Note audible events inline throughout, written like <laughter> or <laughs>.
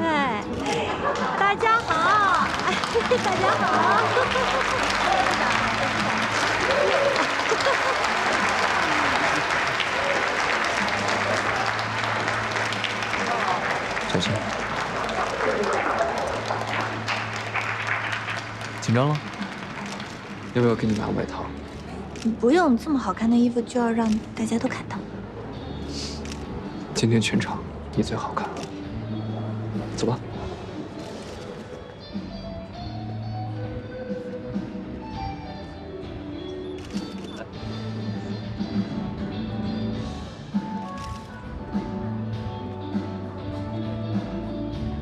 哎，大家好，大家好。小心，紧张了？要不要给你买外套？不用这么好看的衣服就要让大家都看到。今天全场你最好看，走吧。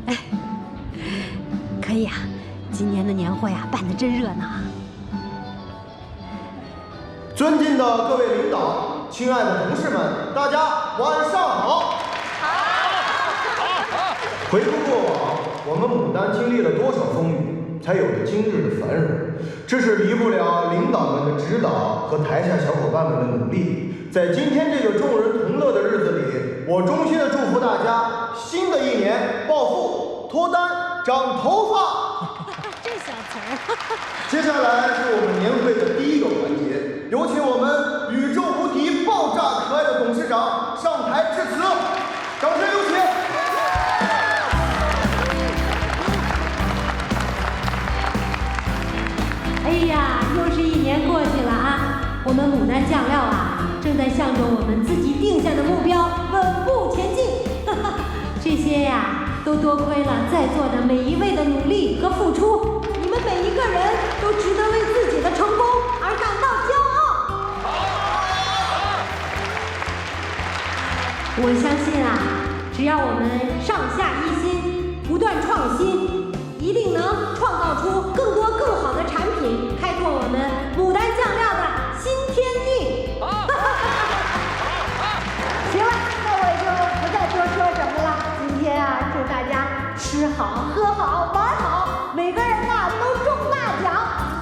哎可以啊，今年的年会啊办的真热闹啊！尊敬的各位领导，亲爱的同事们，大家晚上好。回顾过往，我们牡丹经历了多少风雨，才有了今日的繁荣。这是离不了领导们的指导和台下小伙伴们的努力。在今天这个众人同乐的日子里，我衷心的祝福大家，新的一年暴富、脱单、长头发。<laughs> <laughs> 这小词儿，接下来是我们年会的第一个环节，有请我们宇宙无敌、爆炸可爱的董事长上台致辞，掌声有请。哎呀，又是一年过去了啊！我们牡丹酱料啊，正在向着我们自己定下的目标稳步前进。<laughs> 哈哈这些呀，都多亏了在座的每一位的努力和付出，你们每一个人都值得为自己的成功而感到骄傲。我相信啊，只要我们上下一心，不断创新，好、喝好、玩好，每个人呐、都中大奖，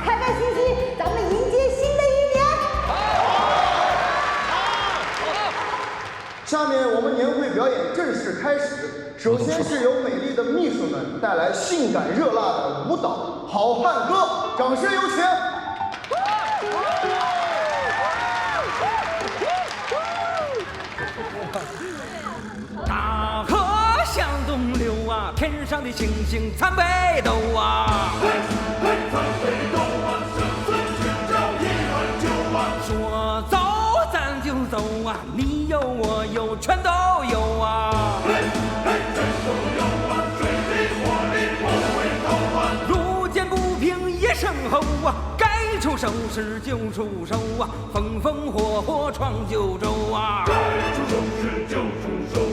开开心心，咱们迎接新的一年。好，好，好下面我们年会表演正式开始，首先是由美丽的秘书们带来性感热辣的舞蹈《好汉歌》，掌声有请。好的星星参北斗啊，嘿，嘿参北斗啊，身虽轻，脚一迈就万。说走咱就走啊，你有我有全都有啊，嘿，嘿全都有啊，水里火里不回头啊。路见不平一声吼啊，该出手时就出手啊，风风火火闯九州啊，该出手时就出手。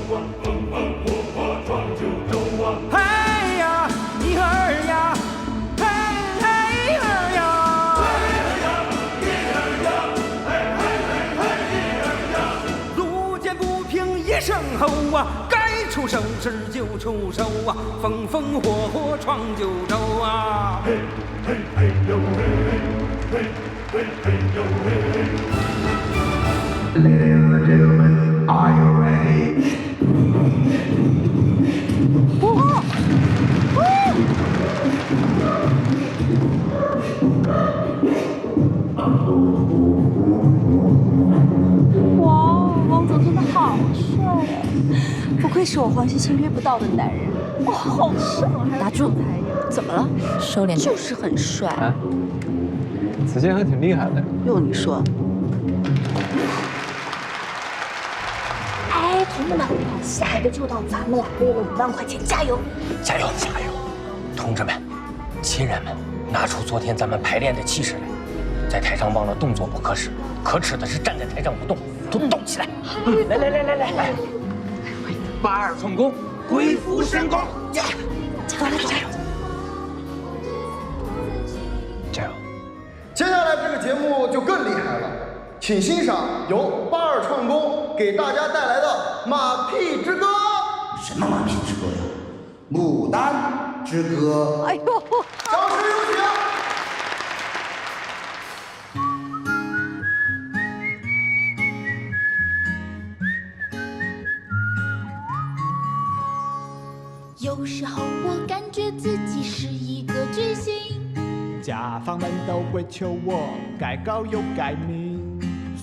出手啊，风风火火闯九州啊。嘿，嘿，嘿呦嘿，嘿，嘿，嘿呦嘿 Ladies and gentlemen, are you ready? 是我黄欣欣约不到的男人，哇，好帅！打住，怎么了？收敛点。就是很帅。哎，子健还挺厉害的。用你说？哎，同志们，下一个就到咱们了，为了五万块钱，加油！加油！加油！同志们、亲人们，拿出昨天咱们排练的气势来，在台上忘了动作不可耻，可耻的是站在台上不动，都动起来！来来来来来来，八二寸功，鬼斧神工，加油！加油！加油！加油！接下来这个节目就更厉害了，请欣赏由八二创工给大家带来的《马屁之歌》。什么马屁之歌呀？牡丹之歌。哎呦，有。时候我感觉自己是一个巨星，甲方们都会求我改稿又改名，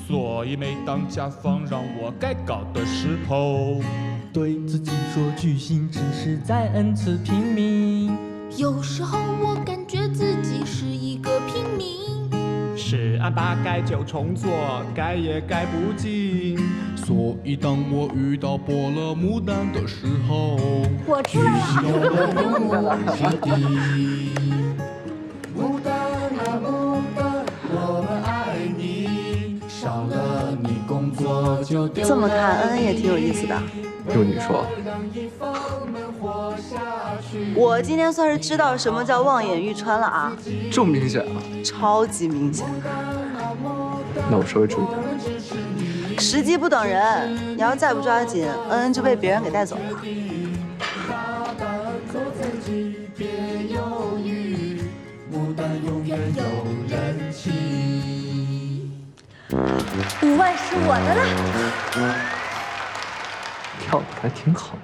所以每当甲方让我改稿的时候，对自己说巨星只是在 n 次拼命。有时候我感觉自己是一个平民，是按八改就重做，改也改不进。所以当我遇到伯乐牡丹的时候，我出来了。牡丹啊牡丹，我们爱你，少了你工作就丢这么看，恩恩也挺有意思的。就你说，我今天算是知道什么叫望眼欲穿了啊！这么明显啊？超级明显。那我稍微注意点。时机不等人，你要再不抓紧，恩恩就被别人给带走了。五万是我的了。跳的还挺好。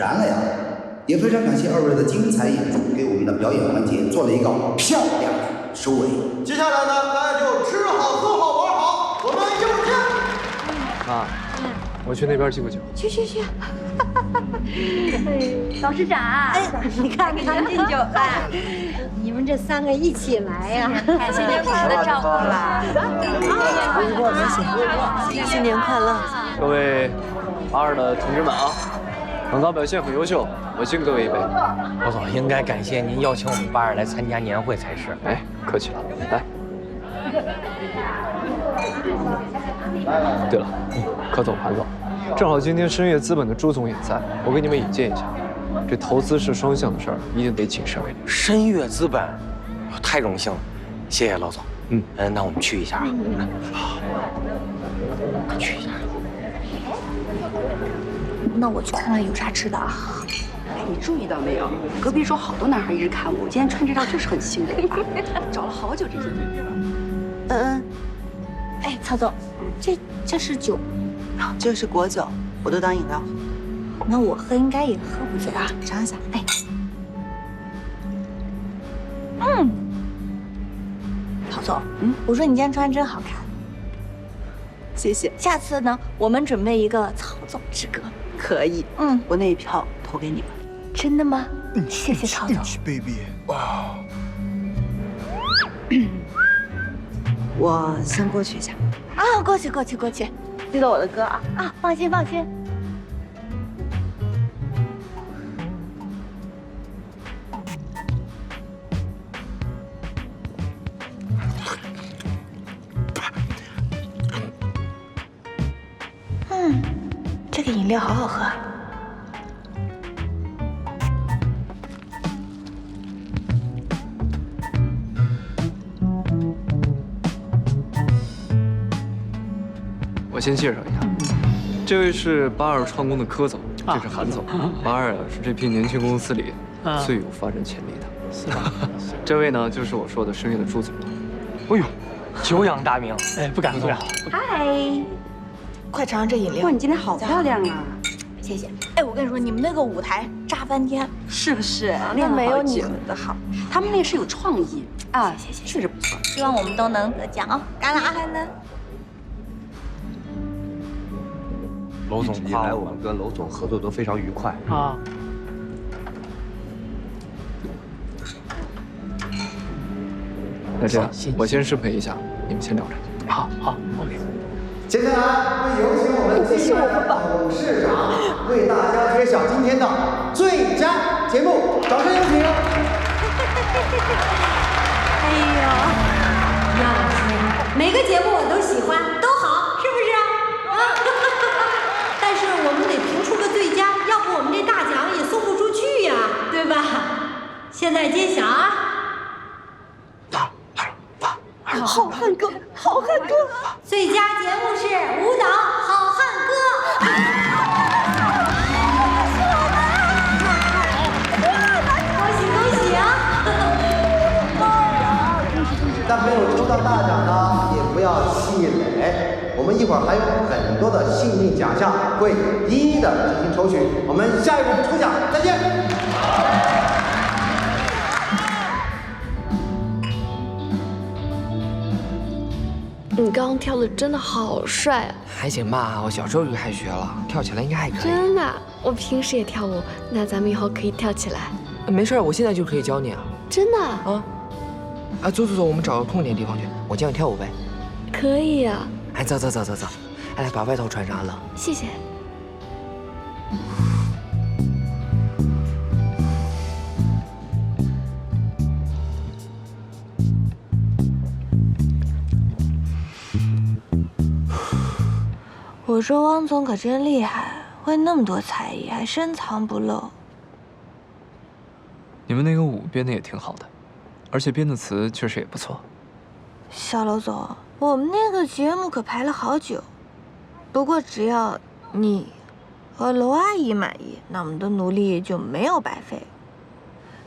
燃了呀！也非常感谢二位的精彩演出，给我们的表演环节做了一个漂亮的收尾。接下来呢，大家就吃好、喝好、玩好，我们一会儿见。妈，我去那边敬个酒。去去去。董事长，哎，你看看敬酒哎，你们这三个一起来呀，感谢您平时的照顾啦。谢谢，新年快乐！各位二的同志们啊，本高表现很优秀，我敬各位一杯。老总应该感谢您邀请我们八二来参加年会才是。哎，客气了，来。对了，柯总、韩总，正好今天深悦资本的朱总也在，我给你们引荐一下。这投资是双向的事儿，一定得谨慎为良。深越资本，太荣幸了，谢谢老总。嗯嗯，那我们去一下啊。好，去一下。那我去看看有啥吃的啊。哎，你注意到没有？隔壁桌好多男孩一直看我，今天穿这套就是很性感，找了好久这件衣服。嗯嗯，哎，曹总，这这是酒，这是果酒，我都当饮料。那我喝应该也喝不醉啊，尝一下。哎，嗯，曹总，嗯，我说你今天穿真好看，谢谢。下次呢，我们准备一个曹总之歌。可以，嗯，我那一票投给你们。真的吗？嗯，谢谢曹总。baby，哇。<coughs> 我先过去一下。啊，过去过去过去，记得我的歌啊。啊，放心放心。嗯，这个饮料好好喝。我先介绍一下，这位是八二创工的柯总，这是韩总。八二啊是这批年轻公司里最有发展潜力的。是吧？<laughs> 这位呢就是我说的深夜的朱总。哎呦，久仰大名。哎，不敢不敢。嗨，快尝尝这饮料。哇，你今天好漂亮啊！谢谢。哎，我跟你说，你们那个舞台炸翻天，是不是？那没有你们的好。他们那是有创意啊，谢谢，确实不错。希望我们都能得奖哦。干了啊！娄总以来我们跟娄总合作都非常愉快啊。那这样，我先失陪一下，你们先聊着。好好，OK。接下来，有请我们最的董事长为大家揭晓今天的最佳节目。掌声有请。<laughs> 哎呦，要钱，每个节目我都喜欢，都好，是不是？啊。<laughs> 但是我们得评出个最佳，要不我们这大奖也送不出去呀，对吧？现在揭晓啊！们下一步抽奖，再见。你刚刚跳的真的好帅啊！还行吧，我小时候就开始学了，跳起来应该还可以。真的，我平时也跳舞，那咱们以后可以跳起来。没事，我现在就可以教你啊。真的啊？啊，走走走，我们找个空点地方去，我教你跳舞呗。可以啊。哎，走走走走走，哎，把外套穿上，冷。谢谢。我说汪总可真厉害，会那么多才艺，还深藏不露。你们那个舞编的也挺好的，而且编的词确实也不错。小楼总，我们那个节目可排了好久，不过只要你和楼阿姨满意，那我们的努力就没有白费。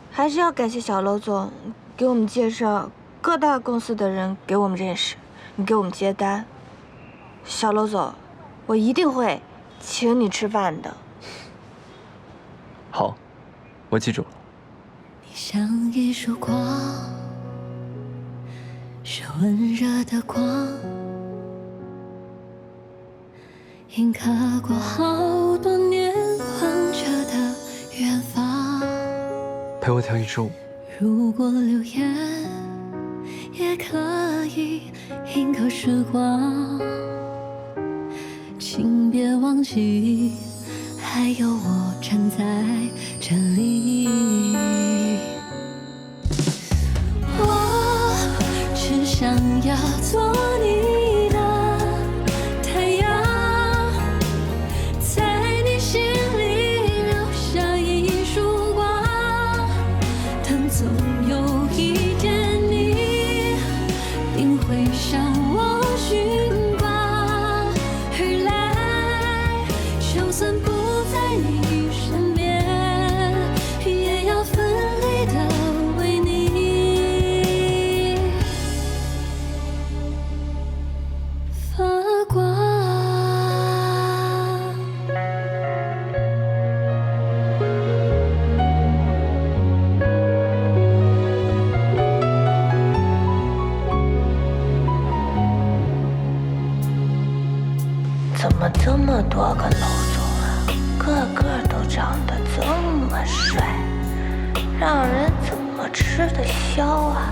还是要感谢小楼总，给我们介绍各大公司的人给我们认识，你给我们接单。小楼总。我一定会请你吃饭的。好，我记住了。你像一束光，是温热的光，印刻过好多年望着的远方。陪我跳一支舞。如果留言也可以印刻时光。别忘记，还有我站在这里。我只想要做么这么多个楼总啊？个个都长得这么帅，让人怎么吃得消啊？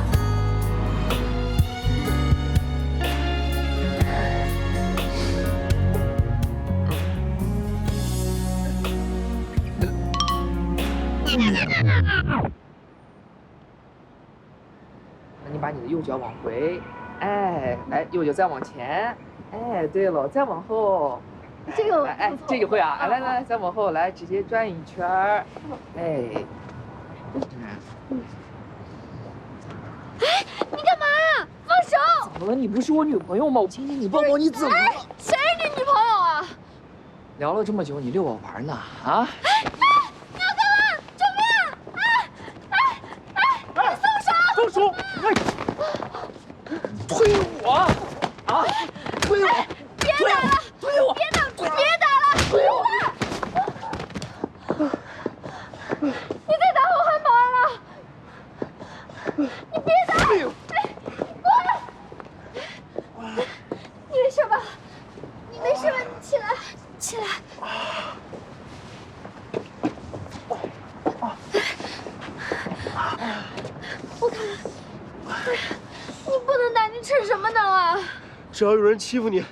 那你把你的右脚往回，哎，来，右脚再往前。哎，对了，再往后，这个哎，这个会啊！来来来，再往后来，直接转一圈儿，哎，哎，你干嘛呀？放手！怎么了？你不是我女朋友吗？我亲亲你抱抱你怎么了？谁是你女朋友啊？聊了这么久，你遛我玩呢？啊？哎哎，你要干嘛？救命！哎哎哎！松手！松手！哎，推我！啊！推我！别打了！推我！别打！别打了！推我！你再打我喊保安了！你别打！哎，过来！你没事吧？你没事吧？你起来，起来！我看，你不能打，你逞什么能啊？只要有人欺负你，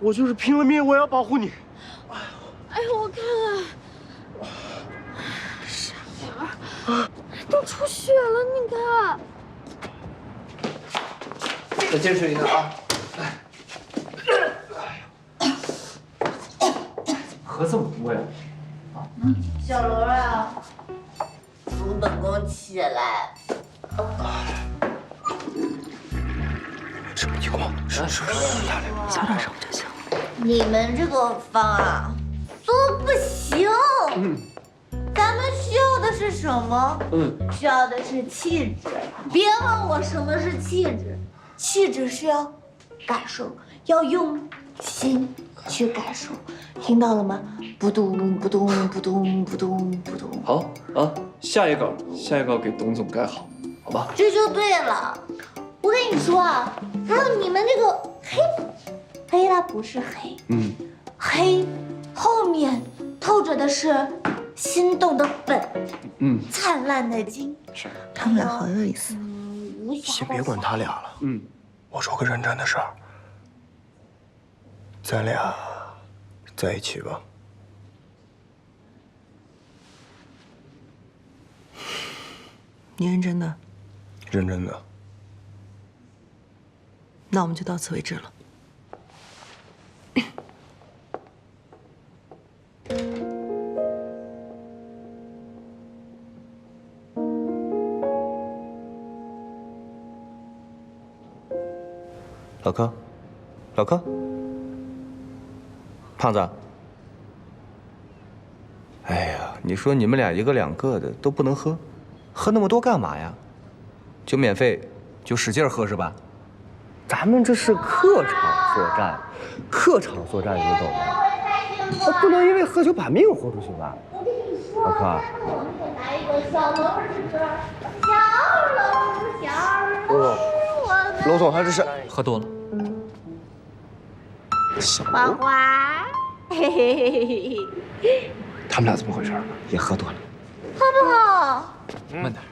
我就是拼了命，我也要保护你。哎呦，我看看，傻儿，都出血了，你看。再坚持一下啊！喝这么多呀？小罗啊，扶本宫起来。什么情况？是是是，大了，小点声就行。你们这个方啊，做不行。嗯。咱们需要的是什么？嗯。需要的是气质。别问我什么是气质，气质是要感受，要用心去感受，听到了吗？不咚不咚不咚不咚不咚。好啊，下一稿，下一稿给董总盖好，好吧？这就对了。我跟你说啊，还有你们这个黑，黑它不是黑，嗯，黑后面透着的是心动的本，嗯，灿烂的金。是，他们俩好有意思。先别管他俩了，嗯，我说个认真的事儿，咱俩在一起吧。你认真的？认真的。那我们就到此为止了。老柯，老柯，胖子。哎呀，你说你们俩一个两个的都不能喝，喝那么多干嘛呀？就免费，就使劲喝是吧？咱们这是客场作战，客场作战你懂吗？不能因为喝酒把命豁出去吧？老柯，来一个小龙是小龙小龙。娄总他这是喝多了。花花，嘿嘿嘿嘿嘿，<laughs> 他们俩怎么回事？也喝多了。泡泡，慢点。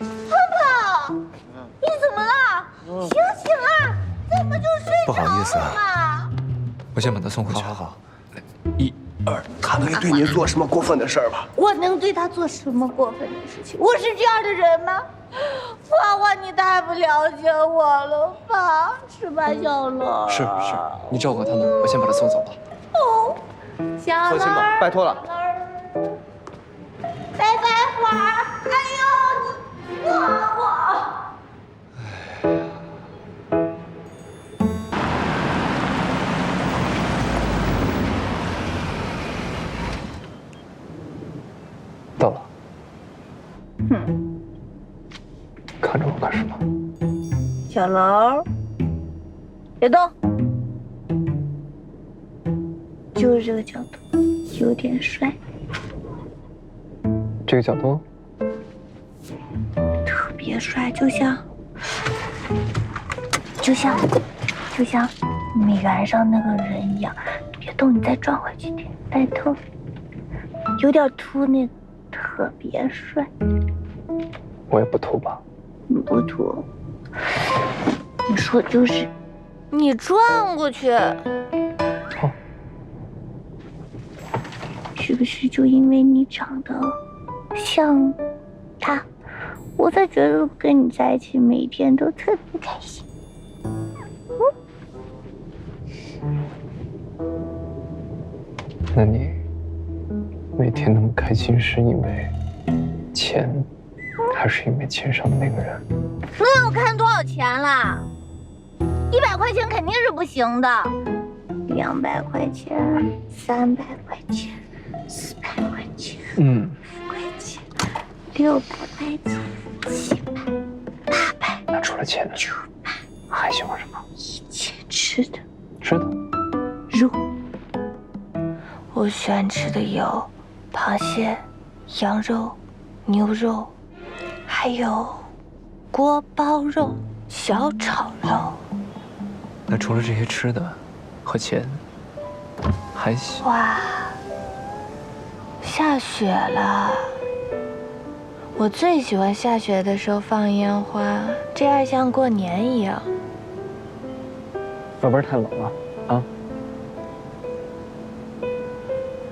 泡泡，你怎么了？醒醒啊！怎么就睡不好意思啊？我先把他送回去。好好好，来，一、二。他没对您做什么过分的事儿吧？我能对他做什么过分的事情？我是这样的人吗？花花，你太不了解我了吧？是吧，小龙？是是，你照顾他们，我先把他送走吧。哦，小放心吧，拜托了。拜拜，花儿。哎呦，你花花。什么？小楼，别动，就是这个角度，有点帅，这个角度，特别帅，就像，就像，就像你原上那个人一样。别动，你再转回去点，拜托，有点秃那个，特别帅。我也不秃吧？不秃。你说就是，你转过去。好。是不是就因为你长得像他，我才觉得跟你在一起每天都特别开心？那你每天那么开心，是因为钱，还是因为钱上的那个人？那要看多少钱啦？一百块钱肯定是不行的，两百块钱、三百块钱、四百块钱、嗯，五块钱、六百块钱、七百、八百。那除了钱呢？九百。还喜欢什么？一切吃的。吃的。肉。我喜欢吃的有螃蟹、羊肉、牛肉，还有锅包肉、小炒肉。那除了这些吃的和钱，还行哇，下雪了！我最喜欢下雪的时候放烟花，这样像过年一样。外边太冷了啊，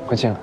回见了。